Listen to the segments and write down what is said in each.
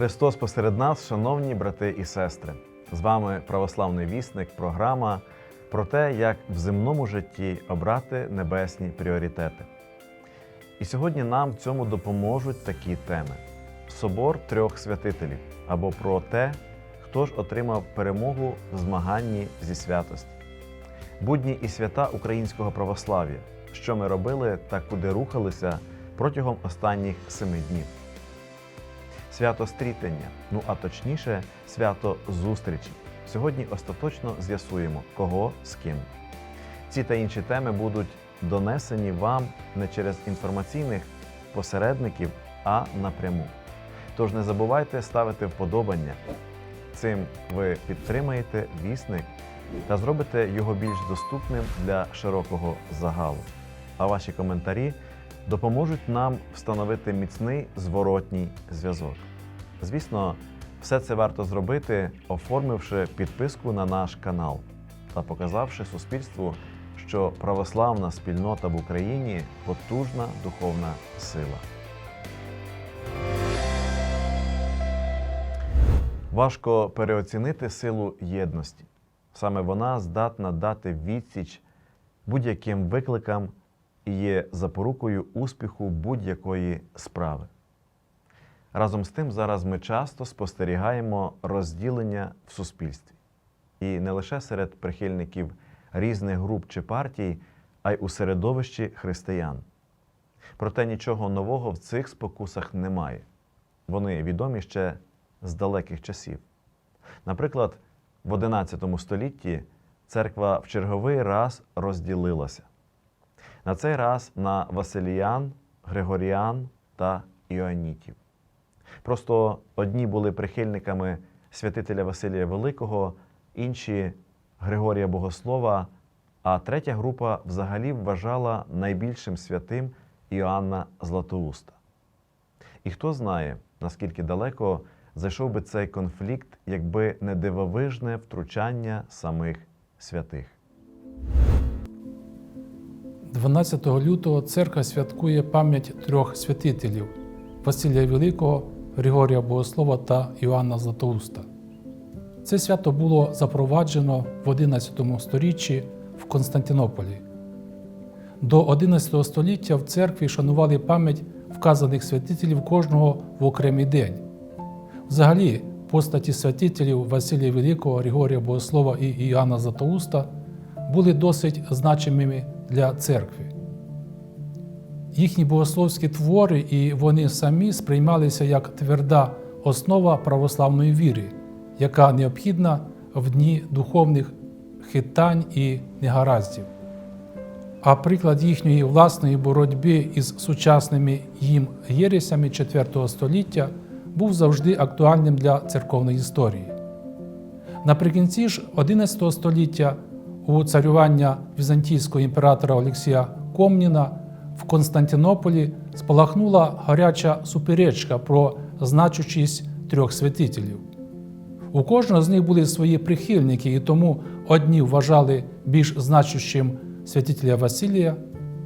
Христос посеред нас, шановні брати і сестри. З вами православний вісник, програма про те, як в земному житті обрати небесні пріоритети. І сьогодні нам в цьому допоможуть такі теми: Собор трьох святителів або про те, хто ж отримав перемогу в змаганні зі святості, будні і свята українського православ'я, що ми робили та куди рухалися протягом останніх семи днів. Свято стрітення, ну а точніше, свято зустрічі. Сьогодні остаточно з'ясуємо, кого з ким. Ці та інші теми будуть донесені вам не через інформаційних посередників, а напряму. Тож не забувайте ставити вподобання. Цим ви підтримаєте вісник та зробите його більш доступним для широкого загалу. А ваші коментарі допоможуть нам встановити міцний зворотній зв'язок. Звісно, все це варто зробити, оформивши підписку на наш канал та показавши суспільству, що православна спільнота в Україні потужна духовна сила. Важко переоцінити силу єдності. Саме вона здатна дати відсіч будь-яким викликам і є запорукою успіху будь-якої справи. Разом з тим, зараз ми часто спостерігаємо розділення в суспільстві. І не лише серед прихильників різних груп чи партій, а й у середовищі християн. Проте нічого нового в цих спокусах немає. Вони відомі ще з далеких часів. Наприклад, в XI столітті церква в черговий раз розділилася. На цей раз на Василіян, Григоріан та Іоанітів. Просто одні були прихильниками святителя Василія Великого, інші Григорія Богослова, а третя група взагалі вважала найбільшим святим Іоанна Златоуста. І хто знає, наскільки далеко зайшов би цей конфлікт, якби не дивовижне втручання самих святих. 12 лютого церква святкує пам'ять трьох святителів Василія Великого, Григорія Богослова та Іоанна Златоуста. Це свято було запроваджено в XI сторіччі в Константинополі. До XI століття в церкві шанували пам'ять вказаних святителів кожного в окремий день. Взагалі, постаті святителів Василія Великого, Григорія Богослова і Іоанна Златоуста були досить значимими для церкви. Їхні богословські твори і вони самі сприймалися як тверда основа православної віри, яка необхідна в дні духовних хитань і негараздів. А приклад їхньої власної боротьби із сучасними їм єресями IV століття був завжди актуальним для церковної історії. Наприкінці ж XI століття у царювання візантійського імператора Олексія Комніна в Константинополі спалахнула гаряча суперечка про значущість трьох святителів. У кожного з них були свої прихильники, і тому одні вважали більш значущим святителя Василія,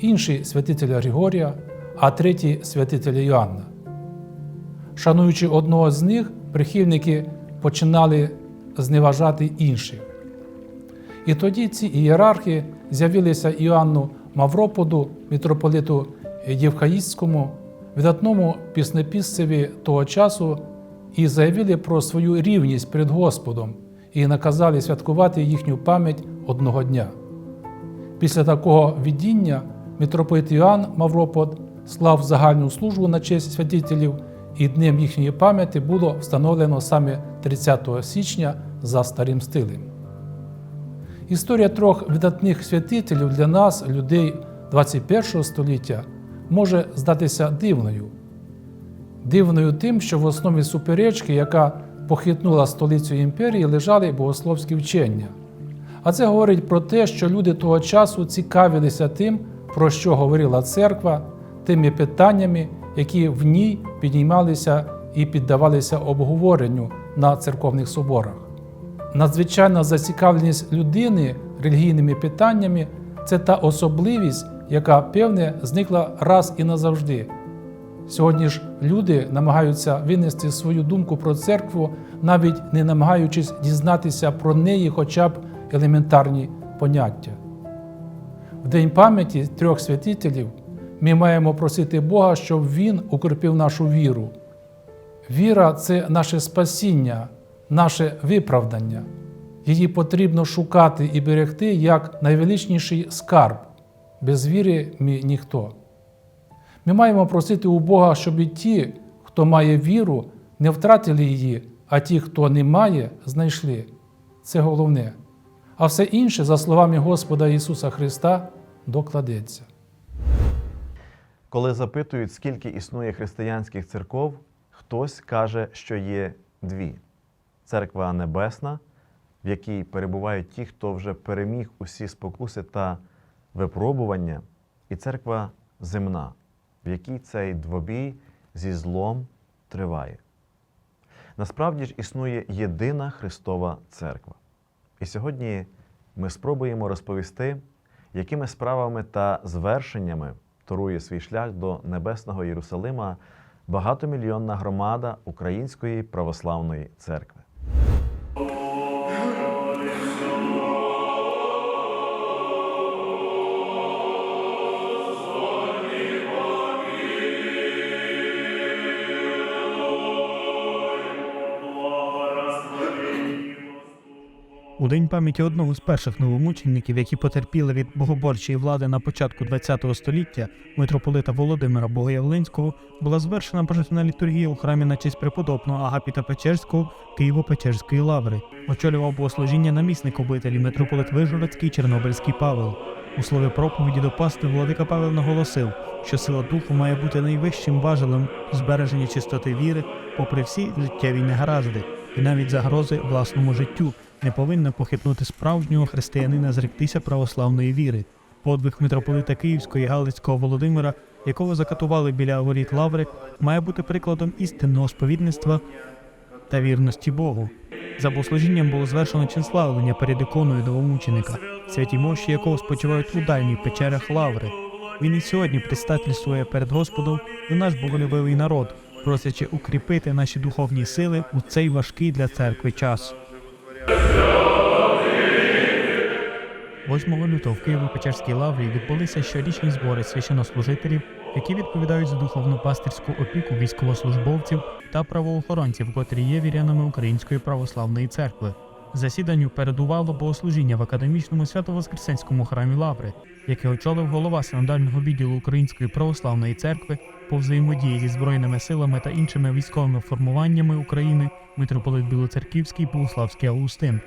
інші святителя Григорія, а треті святителя Йоанна. Шануючи одного з них, прихильники починали зневажати інших. І тоді ці ієрархи з'явилися Іоанну Мавроподу, митрополиту Євхаїстському, видатному піснепісцеві того часу, і заявили про свою рівність перед Господом і наказали святкувати їхню пам'ять одного дня. Після такого віддіння митрополит Іоанн Мавропод склав загальну службу на честь святителів, і днем їхньої пам'яті було встановлено саме 30 січня за старим стилем. Історія трьох видатних святителів для нас, людей 21 століття, може здатися дивною. Дивною тим, що в основі суперечки, яка похитнула столицю імперії, лежали богословські вчення. А це говорить про те, що люди того часу цікавилися тим, про що говорила церква, тими питаннями, які в ній підіймалися і піддавалися обговоренню на церковних соборах. Надзвичайна зацікавленість людини релігійними питаннями це та особливість, яка, певне, зникла раз і назавжди. Сьогодні ж люди намагаються винести свою думку про церкву, навіть не намагаючись дізнатися про неї хоча б елементарні поняття. В День пам'яті трьох святителів ми маємо просити Бога, щоб Він укріпив нашу віру. Віра це наше спасіння, наше виправдання. Її потрібно шукати і берегти як найвеличніший скарб. Без віри ми ніхто. Ми маємо просити у Бога, щоб і ті, хто має віру, не втратили її, а ті, хто не має, знайшли. Це головне. А все інше, за словами Господа Ісуса Христа, докладеться. Коли запитують, скільки існує християнських церков, хтось каже, що є дві: церква небесна, в якій перебувають ті, хто вже переміг усі спокуси та випробування, і церква земна, в якій цей двобій зі злом триває. Насправді ж існує єдина Христова церква. І сьогодні ми спробуємо розповісти, якими справами та звершеннями торує свій шлях до небесного Єрусалима багатомільйонна громада Української православної церкви. У день пам'яті одного з перших новомучеників, які потерпіли від богоборчої влади на початку ХХ століття, митрополита Володимира Богоявленського, була звершена божественна літургія у храмі на честь преподобного Агапіта Печерського Києво-Печерської лаври. Очолював богослужіння намісник обителі митрополит Вижгородський Чорнобильський Павел. У слові проповіді до пасти владика Павел наголосив, що сила духу має бути найвищим важелем збереження чистоти віри, попри всі життєві негаразди, і навіть загрози власному життю не повинна похитнути справжнього християнина зректися православної віри. Подвиг митрополита Київського і Галицького Володимира, якого закатували біля воріт лаври, має бути прикладом істинного сповідництва та вірності Богу. За богослужінням було звершено чинславлення перед іконою новомученика, святі мощі якого спочивають у дальніх печерах лаври. Він і сьогодні предстательствує перед Господом і наш боголюбивий народ, просячи укріпити наші духовні сили у цей важкий для церкви час. 8 лютого в Києво-Печерській лаврі відбулися щорічні збори священнослужителів, які відповідають за духовну пастирську опіку військовослужбовців та правоохоронців, котрі є вірянами Української православної церкви. Засіданню передувало богослужіння в академічному свято-воскресенському храмі Лаври, яке очолив голова синодального відділу Української православної церкви по взаємодії зі збройними силами та іншими військовими формуваннями України митрополит Білоцерківський Богуславський Августин.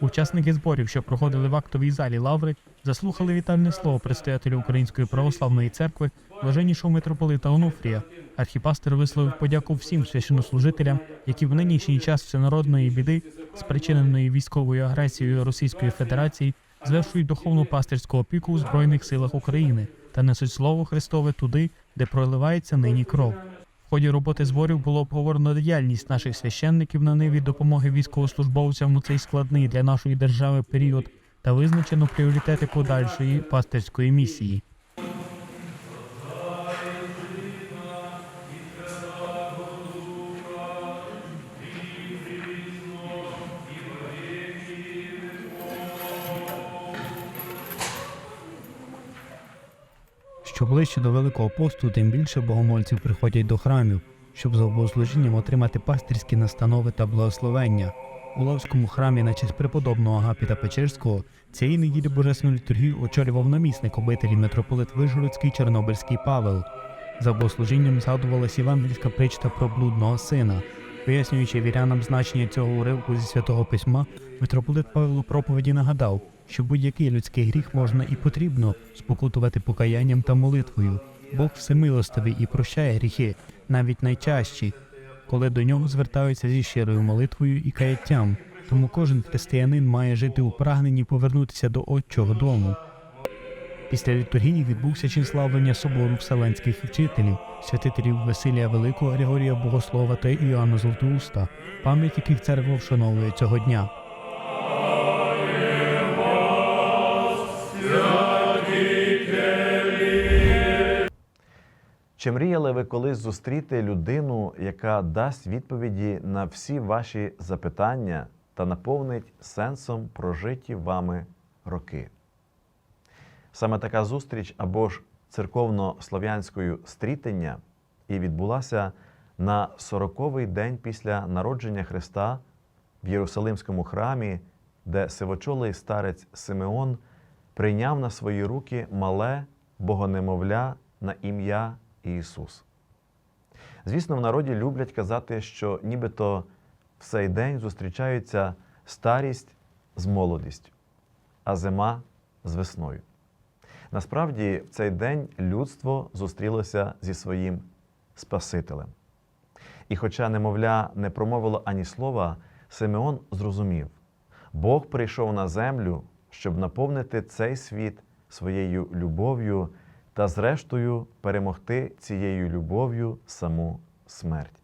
Учасники зборів, що проходили в актовій залі Лаври, заслухали вітальне слово предстоятелю Української православної церкви, блаженнішого митрополита Онуфрія. Архіпастер висловив подяку всім священнослужителям, які в нинішній час всенародної біди, спричиненої військовою агресією Російської Федерації, звершують духовну пастирську опіку у Збройних силах України та несуть слово Христове туди, де проливається нині кров. В ході роботи зборів було обговорено діяльність наших священників на ниві допомоги військовослужбовцям у цей складний для нашої держави період та визначено пріоритети подальшої пастирської місії. Що ближче до Великого посту, тим більше богомольців приходять до храмів, щоб за богослужінням отримати пастирські настанови та благословення. У Лавському храмі на честь преподобного Агапіта Печерського цієї неділі божественну літургію очолював намісник обителі митрополит Вижгородський Чорнобильський Павел. За богослужінням згадувалась євангельська причта про блудного сина. Пояснюючи вірянам значення цього уривку зі святого письма, митрополит Павел у проповіді нагадав, що будь-який людський гріх можна і потрібно спокутувати покаянням та молитвою. Бог всемилостивий і прощає гріхи, навіть найчащі, коли до нього звертаються зі щирою молитвою і каяттям. Тому кожен християнин має жити у прагненні повернутися до Отчого дому. Після літургії відбувся чин славлення собору вселенських вчителів, святителів Василія Великого, Григорія Богослова та Іоанна Золотоуста, пам'ять яких церква вшановує цього дня. Чи мріяли ви колись зустріти людину, яка дасть відповіді на всі ваші запитання та наповнить сенсом прожиті вами роки? Саме така зустріч або ж церковно-слов'янською стрітення і відбулася на сороковий день після народження Христа в Єрусалимському храмі, де сивочолий старець Симеон прийняв на свої руки мале богонемовля на ім'я Ісус. Звісно, в народі люблять казати, що нібито в цей день зустрічаються старість з молодістю, а зима з весною. Насправді, в цей день людство зустрілося зі своїм Спасителем. І хоча немовля не промовило ані слова, Симеон зрозумів, Бог прийшов на землю, щоб наповнити цей світ своєю любов'ю та, зрештою, перемогти цією любов'ю саму смерть.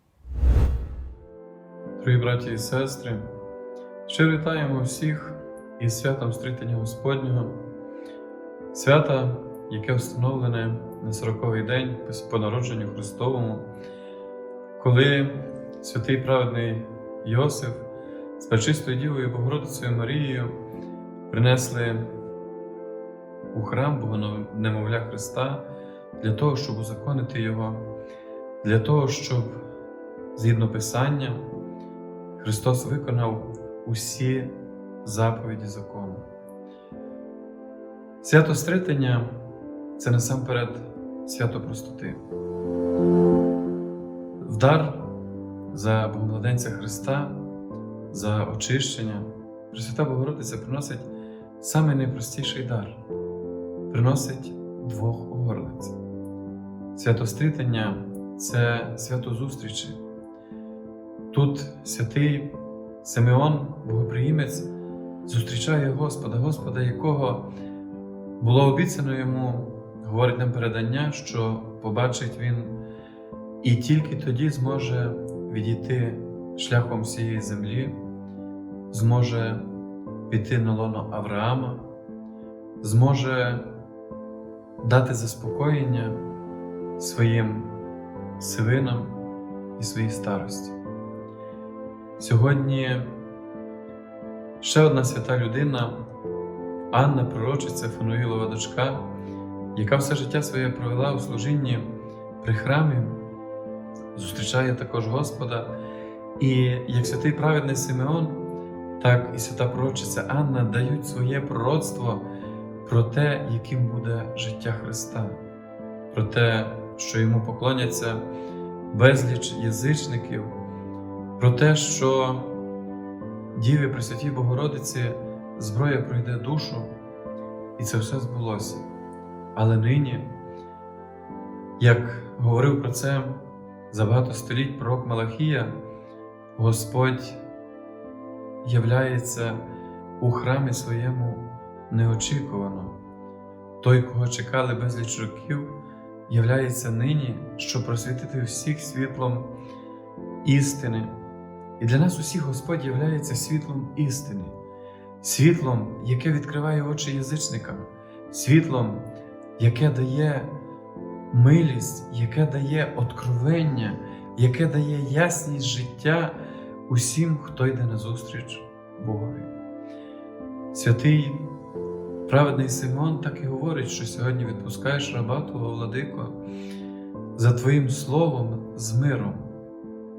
Дорогі браті і сестри, щиро вітаємо всіх із святом стрітення Господнього, свята, яке встановлене на 40-й день по народженню Христовому, коли святий праведний Йосиф з Пречистою Дівою Богородицею Марією принесли у храм Богонемовля Христа для того, щоб узаконити Його, для того, щоб згідно Писання. Христос виконав усі заповіді закону. Свято Стритення це насамперед свято простоти. Вдар за Богомладенця Христа, за очищення, Пресвята Богородиця приносить найпростіший дар приносить двох орлиць. Свято Стритення це свято зустрічі. Тут святий Симеон, богоприємець, зустрічає Господа, Господа, якого було обіцяно йому, говорить нам передання, що побачить він і тільки тоді зможе відійти шляхом всієї землі, зможе піти на лоно Авраама, зможе дати заспокоєння своїм сивинам і своїй старості. Сьогодні ще одна свята людина, Анна, пророчиця Фануїлова дочка, яка все життя своє провела у служінні при храмі, зустрічає також Господа. І як святий праведний Симеон, так і свята пророчиця Анна дають своє пророцтво про те, яким буде життя Христа, про те, що йому поклоняться безліч язичників про те, що Діві Пресвятій Богородиці зброя пройде душу, і це все збулося. Але нині, як говорив про це за багато століть пророк Малахія, Господь являється у храмі своєму неочікувано. Той, кого чекали безліч років, являється нині, щоб просвітити всіх світлом істини. І для нас усіх Господь являється світлом істини, світлом, яке відкриває очі язичникам, світлом, яке дає милість, яке дає откровення, яке дає ясність життя усім, хто йде назустріч Богові. Святий праведний Симон так і говорить, що сьогодні відпускаєш раба Твого владико за Твоїм словом з миром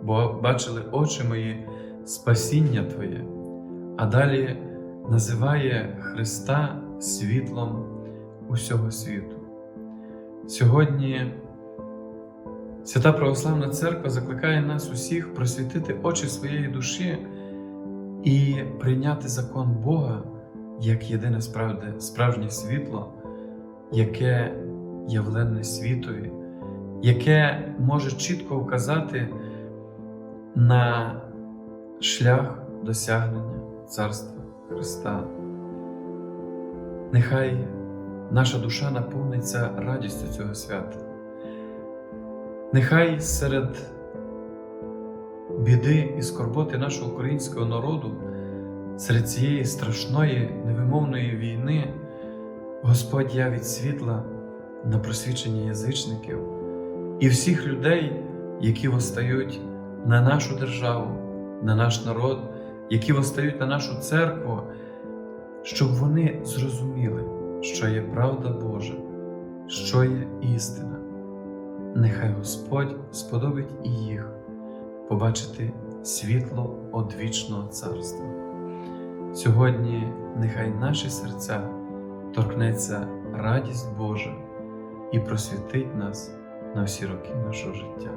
бо бачили очі мої спасіння Твоє, а далі називає Христа світлом усього світу. Сьогодні Свята Православна Церква закликає нас усіх просвітити очі своєї душі і прийняти закон Бога як єдине справді, справжнє світло, яке явлене світові, яке може чітко вказати на шлях досягнення Царства Христа. Нехай наша душа наповниться радістю цього свята. Нехай серед біди і скорботи нашого українського народу, серед цієї страшної невимовної війни, Господь явить світла на просвічення язичників і всіх людей, які восстають на нашу державу, на наш народ, які восстають на нашу церкву, щоб вони зрозуміли, що є правда Божа, що є істина. Нехай Господь сподобить і їх побачити світло одвічного царства. Сьогодні нехай наші серця торкнеться радість Божа і просвітить нас на всі роки нашого життя.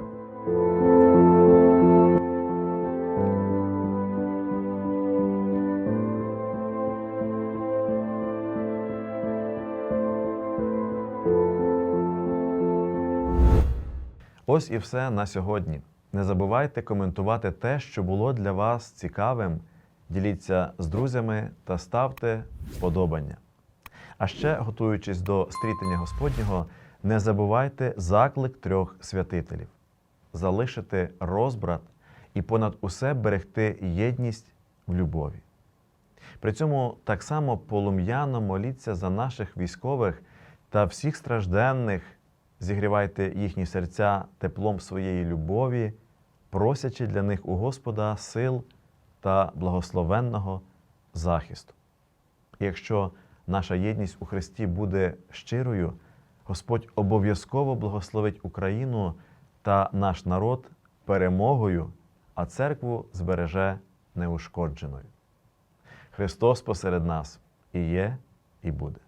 Ось і все на сьогодні. Не забувайте коментувати те, що було для вас цікавим. Діліться з друзями та ставте вподобання. А ще, готуючись до стрітення Господнього, не забувайте заклик трьох святителів залишити розбрат і понад усе берегти єдність в любові. При цьому так само полум'яно моліться за наших військових та всіх стражденних, зігрівайте їхні серця теплом своєї любові, просячи для них у Господа сил та благословенного захисту. Якщо наша єдність у Христі буде щирою, Господь обов'язково благословить Україну та наш народ перемогою, а церкву збереже неушкодженою. Христос посеред нас і є, і буде.